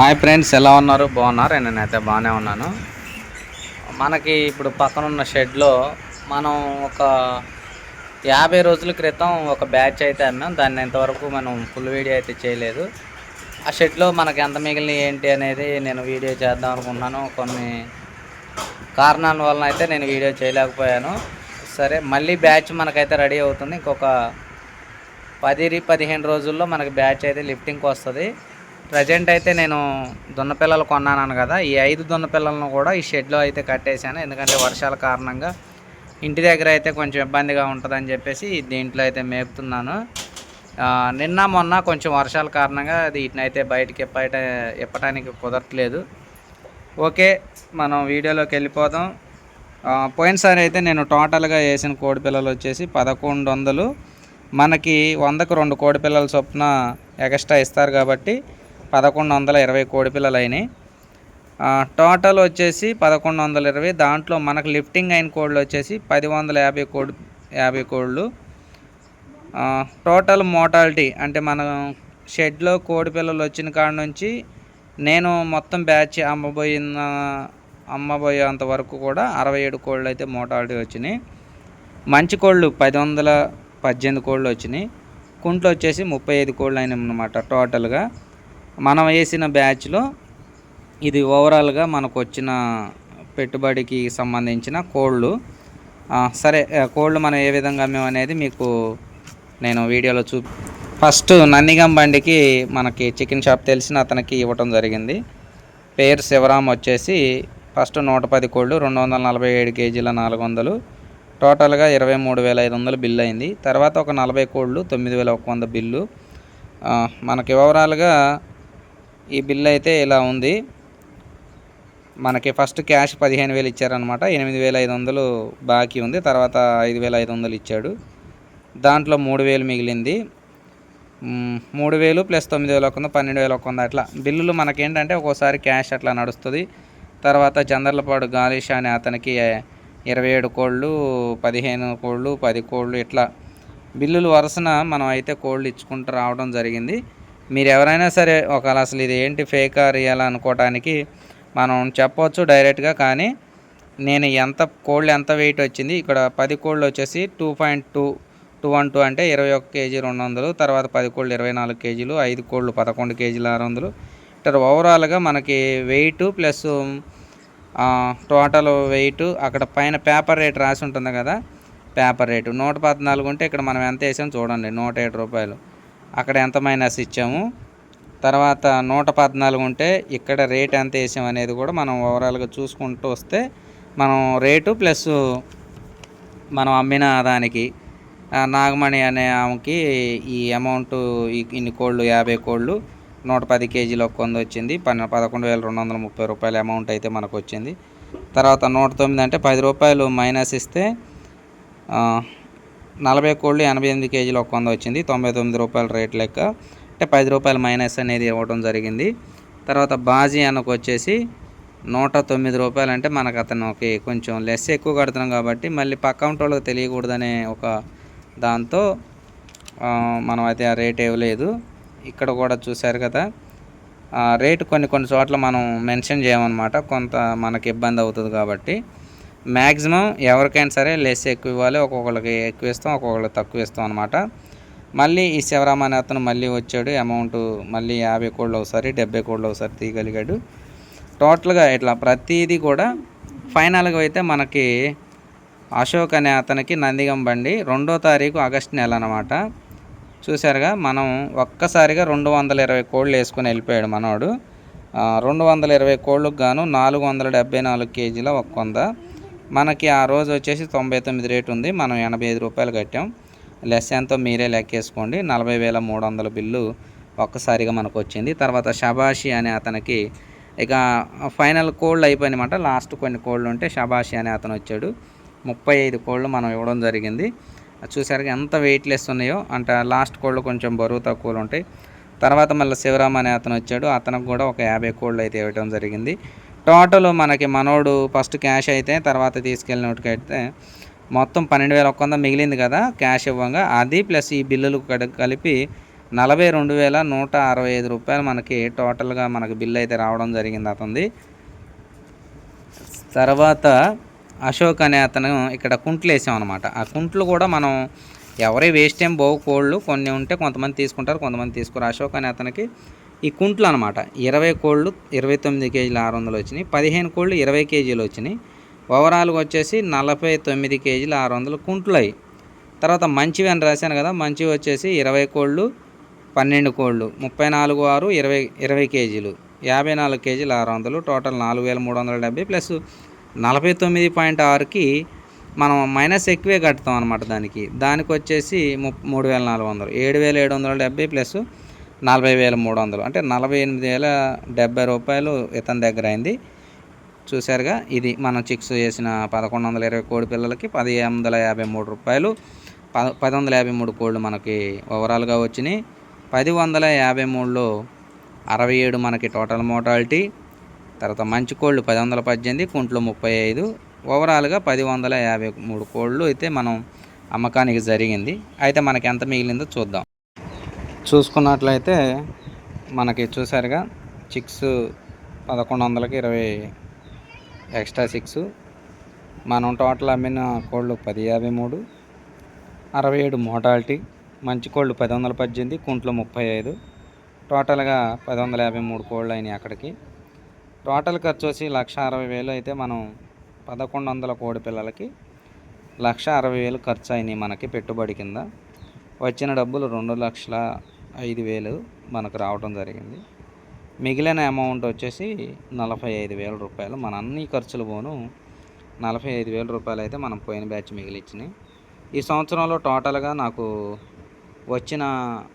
Hi friends ఎలా ఉన్నారు? బాగున్నారు? నేనైతే బాగానే ఉన్నాను. మనకి ఇప్పుడు పక్కన ఉన్న షెడ్లో మనం ఒక యాభై రోజుల క్రితం ఒక బ్యాచ్ అయితే అమ్మాం. దాన్ని ఇంతవరకు మనం ఫుల్ వీడియో అయితే చేయలేదు. ఆ షెడ్లో మనకి ఎంత మిగిలిన ఏంటి అనేది నేను వీడియో చేద్దాం అనుకున్నాను కొన్ని కారణాల వలన అయితే నేను వీడియో చేయలేకపోయాను. సరే మళ్ళీ బ్యాచ్ మనకైతే రెడీ అవుతుంది. ఇంకొక పది పదిహేను రోజుల్లో మనకి బ్యాచ్ అయితే లిఫ్టింగ్కి వస్తుంది. ప్రజెంట్ అయితే నేను దున్నపిల్లలు కొన్నాను కదా. ఈ ఐదు దున్నపిల్లలను కూడా ఈ షెడ్లో అయితే కట్టేశాను. ఎందుకంటే వర్షాల కారణంగా ఇంటి దగ్గర అయితే కొంచెం ఇబ్బందిగా ఉంటుందని చెప్పేసి దీంట్లో అయితే మేపుతున్నాను. నిన్న మొన్న కొంచెం వర్షాల కారణంగా వీటిని అయితే బయటకి ఇప్పట ఇప్పటానికి కుదరట్లేదు. ఓకే మనం వీడియోలోకి వెళ్ళిపోదాం. పోయినసారి అయితే నేను టోటల్గా వేసిన కోడి పిల్లలు వచ్చేసి పదకొండు వందలు. మనకి వందకు రెండు కోడి పిల్లల చొప్పున ఎక్స్ట్రా ఇస్తారు కాబట్టి పదకొండు వందల ఇరవై కోడి పిల్లలు అయినాయి టోటల్ వచ్చేసి పదకొండు వందల ఇరవై. దాంట్లో మనకు లిఫ్టింగ్ అయిన కోళ్ళు వచ్చేసి పది వందల యాభై కోడి యాభై కోళ్ళు టోటల్ మోటాలిటీ అంటే మనం షెడ్లో కోడి పిల్లలు వచ్చిన కాడ నుంచి నేను మొత్తం బ్యాచ్ అమ్మబోయిన అమ్మబోయేంత వరకు కూడా అరవై ఏడు కోళ్ళు అయితే మోటాలిటీ వచ్చినాయి. మంచి కోళ్ళు పది వందల పద్దెనిమిది కోళ్ళు వచ్చినాయి. కుంట్లు వచ్చేసి ముప్పై ఐదు కోళ్ళు అయినాయి అన్నమాట టోటల్గా మనం వేసిన బ్యాచ్లో ఇది ఓవరాల్గా మనకు వచ్చిన పెట్టుబడికి సంబంధించిన కోళ్ళు. సరే కోళ్ళు మనం ఏ విధంగా అమ్మాం అనేది మీకు నేను వీడియోలో చూ ఫస్ట్ నందిగం బండికి మనకి చికెన్ షాప్ తెలిసిన అతనికి ఇవ్వటం జరిగింది. పేరు శివరాం వచ్చేసి ఫస్ట్ నూట పది కోళ్ళు రెండు వందల నలభై ఏడు కేజీల నాలుగు వందలు. టోటల్గా ఇరవై మూడు వేల ఐదు వందలు బిల్లు అయింది. తర్వాత ఒక నలభై కోళ్ళు తొమ్మిది వేల ఒక వంద బిల్లు. మనకి ఓవరాల్గా ఈ బిల్లు అయితే ఇలా ఉంది. మనకి ఫస్ట్ క్యాష్ పదిహేను వేలు ఇచ్చారనమాట ఎనిమిది వేల ఐదు వందలు బాకీ ఉంది. తర్వాత ఐదు వేల ఐదు వందలు ఇచ్చాడు. దాంట్లో మూడు వేలు మిగిలింది. మూడు వేలు ప్లస్ తొమ్మిది వేలు ఒక వంద పన్నెండు వేలు ఒక వంద అట్లా. బిల్లులు మనకేంటంటే ఒక్కోసారి క్యాష్ అట్లా నడుస్తుంది. తర్వాత చందర్లపాడు గాలిషా అనే అతనికి ఇరవై ఏడు కోళ్ళు పదిహేను కోళ్ళు పది కోళ్ళు ఇట్లా. బిల్లులు వరుసన మనం అయితే కోళ్ళు ఇచ్చుకుంటూ రావడం జరిగింది. మీరు ఎవరైనా సరే ఒకవేళ అసలు ఇది ఏంటి ఫేకా రియల్ అనుకోవటానికి మనం చెప్పవచ్చు డైరెక్ట్గా కానీ నేను ఎంత కోళ్ళు ఎంత వెయిట్ వచ్చింది ఇక్కడ పది కోళ్ళు వచ్చేసి two point two two one two అంటే ఇరవై ఒక కేజీ రెండు వందలు తర్వాత పది కోళ్ళు ఇరవై నాలుగు కేజీలు ఐదు కోళ్ళు పదకొండు కేజీలు ఆరు వందలు. ఇట్లా ఓవరాల్గా మనకి వెయిట్ ప్లస్ టోటల్ వెయిట్ అక్కడ పైన పేపర్ రేట్ రాసి ఉంటుంది కదా పేపర్ రేటు నూట పద్నాలుగు ఉంటే ఇక్కడ మనం ఎంత వేసాం చూడండి నూట ఏడు రూపాయలు. అక్కడ ఎంత మైనస్ ఇచ్చాము? తర్వాత నూట పద్నాలుగు ఉంటే ఇక్కడ రేట్ ఎంత వేసాం అనేది కూడా మనం ఓవరాల్గా చూసుకుంటూ వస్తే మనం రేటు ప్లస్ మనం అమ్మిన దానికి నాగమణి అనే ఆమెకి ఈ అమౌంట్ ఇన్ని కోళ్ళు యాభై కోళ్ళు నూట పది కేజీలు ఒక వంద వచ్చింది. పన్నె పదకొండు వేల రెండు వందల ముప్పై రూపాయల అమౌంట్ అయితే మనకు వచ్చింది. తర్వాత నూట తొమ్మిది అంటే పది రూపాయలు మైనస్ ఇస్తే నలభై కోళ్ళు ఎనభై ఎనిమిది కేజీలు ఒక వంద వచ్చింది. తొంభై తొమ్మిది రూపాయల రేట్ లెక్క. అంటే పది రూపాయలు మైనస్ అనేది ఇవ్వడం జరిగింది. తర్వాత బాజీ అన్నకు వచ్చేసి నూట తొమ్మిది రూపాయలు అంటే మనకు అతనికి కొంచెం లెస్ ఎక్కువ కడుతున్నాం కాబట్టి మళ్ళీ పక్క వాళ్ళకి తెలియకూడదనే ఒక దాంతో మనం అయితే ఆ రేట్ ఇవ్వలేదు. ఇక్కడ కూడా చూశారు కదా. ఆ రేటు కొన్ని కొన్ని చోట్ల మనం మెన్షన్ చేయమన్నమాట. కొంత మనకి ఇబ్బంది అవుతుంది కాబట్టి. మ్యాక్సిమం ఎవరికైనా సరే లెస్ ఎక్కువ ఇవ్వాలి. ఒక్కొక్కరికి ఎక్కువ ఇస్తాం ఒక్కొక్కరికి తక్కువ ఇస్తాం అనమాట మళ్ళీ ఈ శివరామ అనే అతను మళ్ళీ వచ్చాడు. అమౌంట్ మళ్ళీ యాభై కోళ్ళు ఒకసారి డెబ్బై కోళ్ళు ఒకసారి తీయగలిగాడు. టోటల్గా ఇట్లా ప్రతిదీ కూడా ఫైనల్గా అయితే మనకి అశోక్ అనే అతనికి నందిగం బండి రెండో తారీఖు ఆగస్ట్ నెల అనమాట చూశారుగా మనం ఒక్కసారిగా రెండు వందల ఇరవై కోళ్ళు వేసుకొని వెళ్ళిపోయాడు మనోడు. రెండు వందల ఇరవై కోళ్ళకు గాను నాలుగు వందల డెబ్బై నాలుగు కేజీల ఒక్క వంద మనకి ఆ రోజు వచ్చేసి తొంభై తొమ్మిది రేటు ఉంది. మనం ఎనభై ఐదు రూపాయలు కట్టాం. లెస్ ఎంతో మీరే లెక్కేసుకోండి. నలభై వేల మూడు వందల బిల్లు ఒక్కసారిగా మనకు వచ్చింది. తర్వాత షబాషి అనే అతనికి ఇక ఫైనల్ కోళ్ళు అయిపోయినమాట లాస్ట్ కొన్ని కోళ్ళు ఉంటే షబాషి అనే అతను వచ్చాడు. ముప్పై ఐదు కోళ్ళు మనం ఇవ్వడం జరిగింది. చూసారు ఎంత వెయిట్లెస్ ఉన్నాయో. అంటే లాస్ట్ కోళ్ళు కొంచెం బరువు తక్కువలు ఉంటాయి. తర్వాత మళ్ళీ శివరామ్ అనే అతను వచ్చాడు. అతనికి కూడా ఒక యాభై కోళ్ళు అయితే ఇవ్వడం జరిగింది. టోటల్ మనకి మనోడు ఫస్ట్ క్యాష్ అయితే తర్వాత తీసుకెళ్ళినట్టుకైతే మొత్తం పన్నెండు వేల ఒక్క వంద మిగిలింది కదా క్యాష్ ఇవ్వంగా. అది ప్లస్ ఈ బిల్లులు కలిపి నలభై రెండు వేల నూట అరవై ఐదు రూపాయలు మనకి టోటల్గా మనకి బిల్ అయితే రావడం జరిగింది అతనిది. తర్వాత అశోక్ అనే అతను ఇక్కడ కుంట్లు వేసాం అనమాట ఆ కుంట్లు కూడా మనం ఎవరి వేస్ట్ ఏం పోవు కోళ్ళు కొన్ని ఉంటే కొంతమంది తీసుకుంటారు కొంతమంది తీసుకోరు అశోక్ అనే అతనికి ఈ కుంట్లు అనమాట ఇరవై కోళ్ళు ఇరవై తొమ్మిది కేజీలు ఆరు వందలు వచ్చినాయి. పదిహేను కోళ్ళు ఇరవై కేజీలు వచ్చినాయి. ఓవరాల్గా వచ్చేసి నలభై తొమ్మిది కేజీలు ఆరు వందలు కుంట్లు అయ్యి. తర్వాత మంచివి అని రాశాను కదా మంచివి వచ్చేసి ఇరవై కోళ్ళు పన్నెండు కోళ్ళు ముప్పై నాలుగు ఆరు ఇరవై ఇరవై కేజీలు యాభై నాలుగు కేజీలు ఆరు వందలు టోటల్ నాలుగు వేల మూడు వందల డెబ్బై ప్లస్ నలభై తొమ్మిది పాయింట్ ఆరుకి మనం మైనస్ ఎక్కువే కడతాం అనమాట దానికి. దానికి వచ్చేసి ము మూడు వేల నాలుగు వందలు ఏడు వేల ఏడు వందల డెబ్బై ప్లస్ నలభై వేల మూడు వందలు. అంటే నలభై ఎనిమిది వేల డెబ్బై రూపాయలు ఇతని దగ్గర అయింది. చూశారుగా ఇది మనం చిక్స్ చేసిన పదకొండు వందల ఇరవై కోడి పిల్లలకి పది వందల యాభై మూడు రూపాయలు. పద పది వందల యాభై మూడు కోళ్ళు మనకి ఓవరాల్గా వచ్చినాయి. పది వందల యాభై మూడులో అరవై ఏడు మనకి టోటల్ మోటాలిటీ. తర్వాత మంచి కోళ్ళు పది వందల పద్దెనిమిది కుంట్లో ముప్పై ఐదు. ఓవరాల్గా పది వందల యాభై మూడు కోళ్ళు అయితే మనం అమ్మకానికి జరిగింది. అయితే మనకి ఎంత మిగిలిందో చూద్దాం. చూసుకున్నట్లయితే మనకి చూసారుగా చిక్స్ పదకొండు వందలకి ఇరవై ఎక్స్ట్రా సిక్స్. మనం టోటల్ అమ్మిన కోళ్ళు పది యాభై మూడు అరవై ఏడు మోటాలిటీ మంచి కోళ్ళు పది వందల పద్దెనిమిది కుంట్లో ముప్పై ఐదు టోటల్గా పది వందల యాభై మూడు కోళ్ళు అయినాయి అక్కడికి. టోటల్ ఖర్చు వచ్చి లక్ష అరవై వేలు అయితే మనం పదకొండు వందల కోడి పిల్లలకి లక్ష అరవై వేలు ఖర్చు అయినాయి మనకి పెట్టుబడి కింద. వచ్చిన డబ్బులు రెండు లక్షల ఐదు వేలు మనకు రావడం జరిగింది. మిగిలిన అమౌంట్ వచ్చేసి నలభై ఐదు వేల రూపాయలు. మన అన్ని ఖర్చులు పోను నలభై ఐదు వేల రూపాయలు అయితే మనం పోయిన బ్యాచ్ మిగిలిచ్చినాయి. ఈ సంవత్సరంలో టోటల్గా నాకు వచ్చిన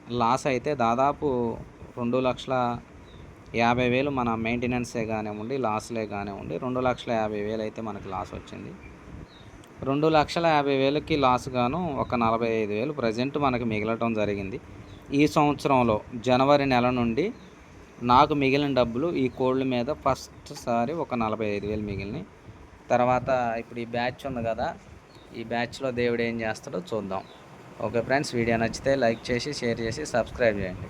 లాస్ అయితే దాదాపు రెండు లక్షల యాభై వేలు మన మెయింటెనెన్సే కానివ్వండి లాస్లే కానివ్వండి రెండు లక్షల యాభై వేలు అయితే మనకి లాస్ వచ్చింది. రెండు లక్షల యాభై వేలకి లాస్ గాను ఒక నలభై ఐదు వేలు ప్రజెంట్ మనకి మిగలటం జరిగింది. ఈ సంవత్సరంలో జనవరి నెల నుండి నాకు మిగిలిన డబ్బులు ఈ కోళ్ళ మీద ఫస్ట్ సారి ఒక నలభై ఐదు వేలు మిగిలినాయి. తర్వాత ఇప్పుడు ఈ బ్యాచ్ ఉంది కదా ఈ బ్యాచ్లో దేవుడు ఏం చేస్తాడో చూద్దాం. ఓకే ఫ్రెండ్స్ వీడియో నచ్చితే లైక్ చేసి షేర్ చేసి సబ్స్క్రైబ్ చేయండి.